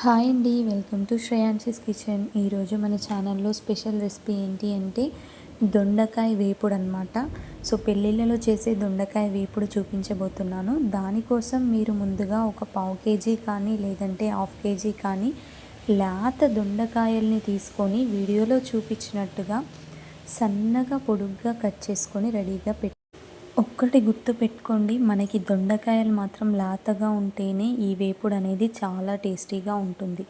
Hi అండి welcome to శ్రేయాన్సిస్ kitchen. ఈరోజు మన ఛానల్లో స్పెషల్ రెసిపీ ఏంటి అంటే దొండకాయ వేపుడు అనమాట సో పెళ్ళిళ్ళలో చేసే దొండకాయ వేపుడు చూపించబోతున్నాను. దానికోసం మీరు ముందుగా ఒక పావు కేజీ కానీ లేదంటే హాఫ్ కేజీ కానీ లేత దొండకాయల్ని తీసుకొని వీడియోలో చూపించినట్టుగా సన్నగా పొడుగ్గా కట్ చేసుకొని రెడీగా పెట్టి ఒక్కటి గుర్తు పెట్టుకోండి మనకి దొండకాయలు మాత్రం లేతగా ఉంటేనే ఈ వేపుడు అనేది చాలా టేస్టీగా ఉంటుంది.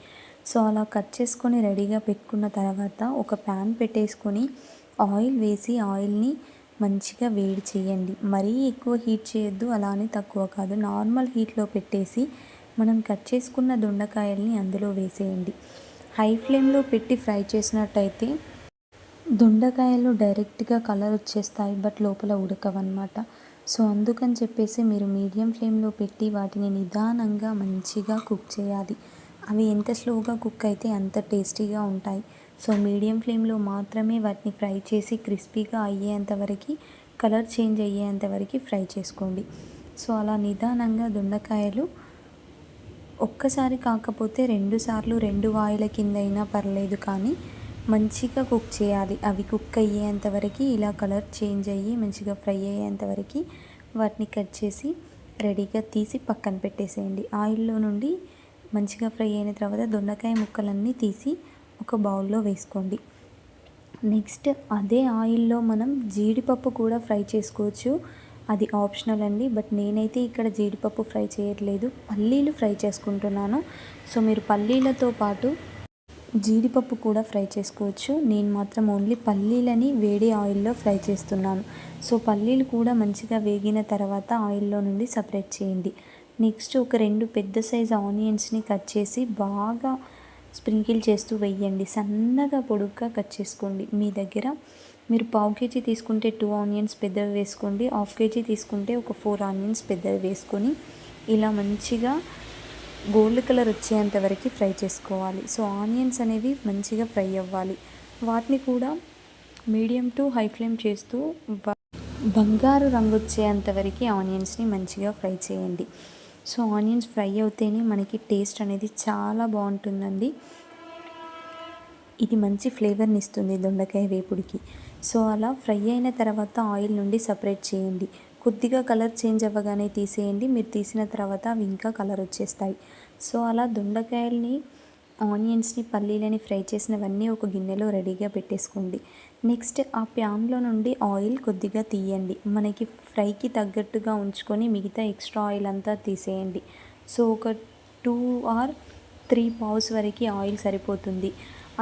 సో అలా కట్ చేసుకొని రెడీగా పెట్టుకున్న తర్వాత ఒక ప్యాన్ పెట్టేసుకొని ఆయిల్ వేసి ఆయిల్ని మంచిగా వేడి చేయండి. మరీ ఎక్కువ హీట్ చేయొద్దు అలానే తక్కువ కాదు. నార్మల్ హీట్లో పెట్టేసి మనం కట్ చేసుకున్న దొండకాయల్ని అందులో వేసేయండి. హై ఫ్లేమ్లో పెట్టి ఫ్రై చేసినట్టయితే దొండకాయలు డైరెక్ట్గా కలర్ వచ్చేస్తాయి బట్ లోపల ఉడకవన్నమాట. సో అందుకని చెప్పేసి మీరు మీడియం ఫ్లేమ్లో పెట్టి వాటిని నిదానంగా మంచిగా కుక్ చేయాలి. అవి ఎంత స్లోగా కుక్ అయితే అంత టేస్టీగా ఉంటాయి. సో మీడియం ఫ్లేమ్లో మాత్రమే వాటిని ఫ్రై చేసి క్రిస్పీగా అయ్యేంత వరకు కలర్ చేంజ్ అయ్యేంత వరకు ఫ్రై చేసుకోండి. సో అలా నిదానంగా దొండకాయలు ఒక్కసారి కాకపోతే రెండు సార్లు రెండు వాయిల కింద అయినా పర్లేదు కానీ మంచిగా కుక్ చేయాలి. అవి కుక్ అయ్యేంత వరకు ఇలా కలర్ చేంజ్ అయ్యి మంచిగా ఫ్రై అయ్యేంత వరకు వాటిని కట్ చేసి రెడీగా తీసి పక్కన పెట్టేసేయండి. ఆయిల్లో నుండి మంచిగా ఫ్రై అయిన తర్వాత దొండకాయ ముక్కలన్నీ తీసి ఒక బౌల్లో వేసుకోండి. నెక్స్ట్ అదే ఆయిల్లో మనం జీడిపప్పు కూడా ఫ్రై చేసుకోవచ్చు. అది ఆప్షనల్ అండి. బట్ నేనైతే ఇక్కడ జీడిపప్పు ఫ్రై చేయట్లేదు. పల్లీలు ఫ్రై చేసుకుంటున్నాను. సో మీరు పల్లీలతో పాటు జీడిపప్పు కూడా ఫ్రై చేసుకోవచ్చు. నేను మాత్రం ఓన్లీ పల్లీలని వేడి ఆయిల్లో ఫ్రై చేస్తున్నాను. సో పల్లీలు కూడా మంచిగా వేగిన తర్వాత ఆయిల్లో నుండి సపరేట్ చేయండి. నెక్స్ట్ ఒక రెండు పెద్ద సైజ్ ఆనియన్స్ని కట్ చేసి బాగా స్ప్రింకిల్ చేస్తూ వేయండి. సన్నగా పొడుగ్గా కట్ చేసుకోండి. మీ దగ్గర మీరు పావు కేజీ తీసుకుంటే టూ ఆనియన్స్ పెద్దవి వేసుకోండి. హాఫ్ కేజీ తీసుకుంటే ఒక ఫోర్ ఆనియన్స్ పెద్దవి వేసుకొని ఇలా మంచిగా గోల్డ్ కలర్ వచ్చేంత వరకు ఫ్రై చేసుకోవాలి. సో ఆనియన్స్ అనేవి మంచిగా ఫ్రై అవ్వాలి. వాటిని కూడా మీడియం టు హై ఫ్లేమ్ చేస్తూ బంగారు రంగు వచ్చేంత వరకు ఆనియన్స్ని మంచిగా ఫ్రై చేయండి. సో ఆనియన్స్ ఫ్రై అవుతేనే మనకి టేస్ట్ అనేది చాలా బాగుంటుందండి. ఇది మంచి ఫ్లేవర్ని ఇస్తుంది దొండకాయ వేపుడికి. సో అలా ఫ్రై అయిన తర్వాత ఆయిల్ నుండి సపరేట్ చేయండి. కొద్దిగా కలర్ చేంజ్ అవ్వగానే తీసేయండి. మీరు తీసిన తర్వాత అవి ఇంకా కలర్ వచ్చేస్తాయి. సో అలా దొండకాయల్ని ఆనియన్స్ని పల్లీలని ఫ్రై చేసినవన్నీ ఒక గిన్నెలో రెడీగా పెట్టేసుకోండి. నెక్స్ట్ ఆ ప్యాన్లో నుండి ఆయిల్ కొద్దిగా తీయండి. మనకి ఫ్రైకి తగ్గట్టుగా ఉంచుకొని మిగతా ఎక్స్ట్రా ఆయిల్ అంతా తీసేయండి. సో ఒక టూ ఆర్ త్రీ పావుస్ వరకు ఆయిల్ సరిపోతుంది.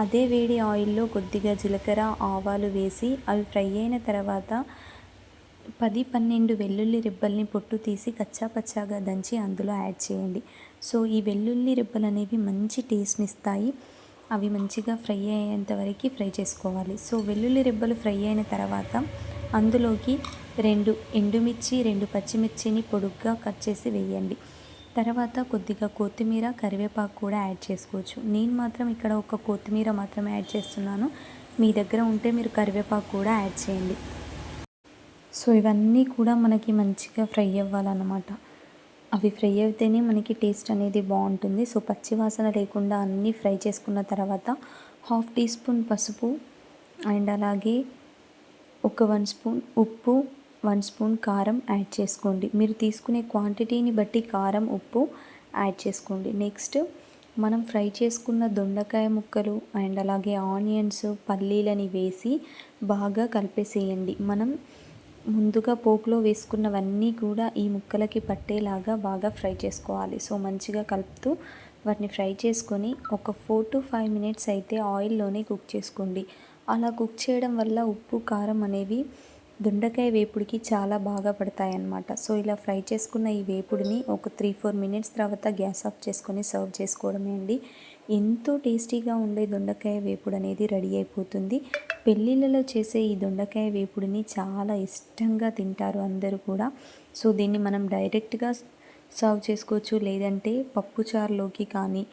అదే వేడి ఆయిల్లో కొద్దిగా జీలకర్ర ఆవాలు వేసి అవి ఫ్రై అయిన తర్వాత పది పన్నెండు వెల్లుల్లి రెబ్బల్ని పొట్టు తీసి కచ్చా పచ్చాగా దంచి అందులో యాడ్ చేయండి. సో ఈ వెల్లుల్లి రెబ్బలు అనేవి మంచి టేస్ట్ని ఇస్తాయి. అవి మంచిగా ఫ్రై అయ్యేంత వరకు ఫ్రై చేసుకోవాలి. సో వెల్లుల్లి రెబ్బలు ఫ్రై అయిన తర్వాత అందులోకి రెండు ఎండుమిర్చి రెండు పచ్చిమిర్చిని పొడుగ్గా కట్ చేసి వేయండి. తర్వాత కొద్దిగా కొత్తిమీర కరివేపాకు కూడా యాడ్ చేసుకోవచ్చు. నేను మాత్రం ఇక్కడ ఒక కొత్తిమీర మాత్రమే యాడ్ చేస్తున్నాను. మీ దగ్గర ఉంటే మీరు కరివేపాకు కూడా యాడ్ చేయండి. సో ఇవన్నీ కూడా మనకి మంచిగా ఫ్రై అవ్వాలన్నమాట. అవి ఫ్రై అయితేనే మనకి టేస్ట్ అనేది బాగుంటుంది. సో పచ్చి వాసన లేకుండా అన్నీ ఫ్రై చేసుకున్న తర్వాత హాఫ్ టీ స్పూన్ పసుపు అండ్ అలాగే ఒక వన్ స్పూన్ ఉప్పు వన్ స్పూన్ కారం యాడ్ చేసుకోండి. మీరు తీసుకునే క్వాంటిటీని బట్టి కారం ఉప్పు యాడ్ చేసుకోండి. నెక్స్ట్ మనం ఫ్రై చేసుకున్న దొండకాయ ముక్కలు అండ్ అలాగే ఆనియన్స్ పల్లీలని వేసి బాగా కలిపేసేయండి. మనం ముందుగా పోపులో వేసుకున్నవన్నీ కూడా ఈ ముక్కలకి పట్టేలాగా బాగా ఫ్రై చేసుకోవాలి. సో మంచిగా కలుపుతూ వాటిని ఫ్రై చేసుకొని ఒక ఫోర్ టు ఫైవ్ మినిట్స్ అయితే ఆయిల్లోనే కుక్ చేసుకోండి. అలా కుక్ చేయడం వల్ల ఉప్పు కారం అనేవి దొండకాయ వేపుడికి చాలా బాగా పడతాయి అన్నమాట సో ఇలా ఫ్రై చేసుకున్న ఈ వేపుడిని ఒక త్రీ ఫోర్ మినిట్స్ తర్వాత గ్యాస్ ఆఫ్ చేసుకొని సర్వ్ చేసుకోవడమే అండి. ఎంతో టేస్టీగా ఉండే దొండకాయ వేపుడు అనేది రెడీ అయిపోతుంది. పెళ్ళిళ్ళలో చేసే ఈ దొండకాయ వేపుడిని చాలా ఇష్టంగా తింటారు అందరూ కూడా. సో దీన్ని మనం డైరెక్ట్గా సర్వ్ చేసుకోవచ్చు. లేదంటే పప్పు చారులోకి కానీ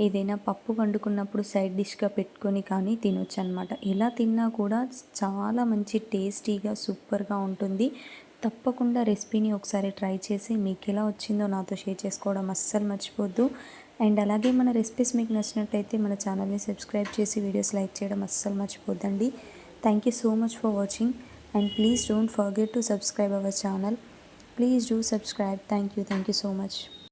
ఏదైనా పప్పు వండుకున్నప్పుడు సైడ్ డిష్గా పెట్టుకొని కానీ తినొచ్చు అనమాట ఎలా తిన్నా కూడా చాలా మంచి టేస్టీగా సూపర్గా ఉంటుంది. తప్పకుండా రెసిపీని ఒకసారి ట్రై చేసి మీకు ఎలా వచ్చిందో నాతో షేర్ చేసుకోవడం అస్సలు మర్చిపోద్దు. అండ్ అలాగే మన రెసిపీస్ మీకు నచ్చినట్టయితే మన ఛానల్ని సబ్స్క్రైబ్ చేసి వీడియోస్ లైక్ చేయడం అస్సలు మర్చిపోద్దండి. Thank you so much for watching and please don't forget to subscribe our channel please do subscribe thank you thank you so much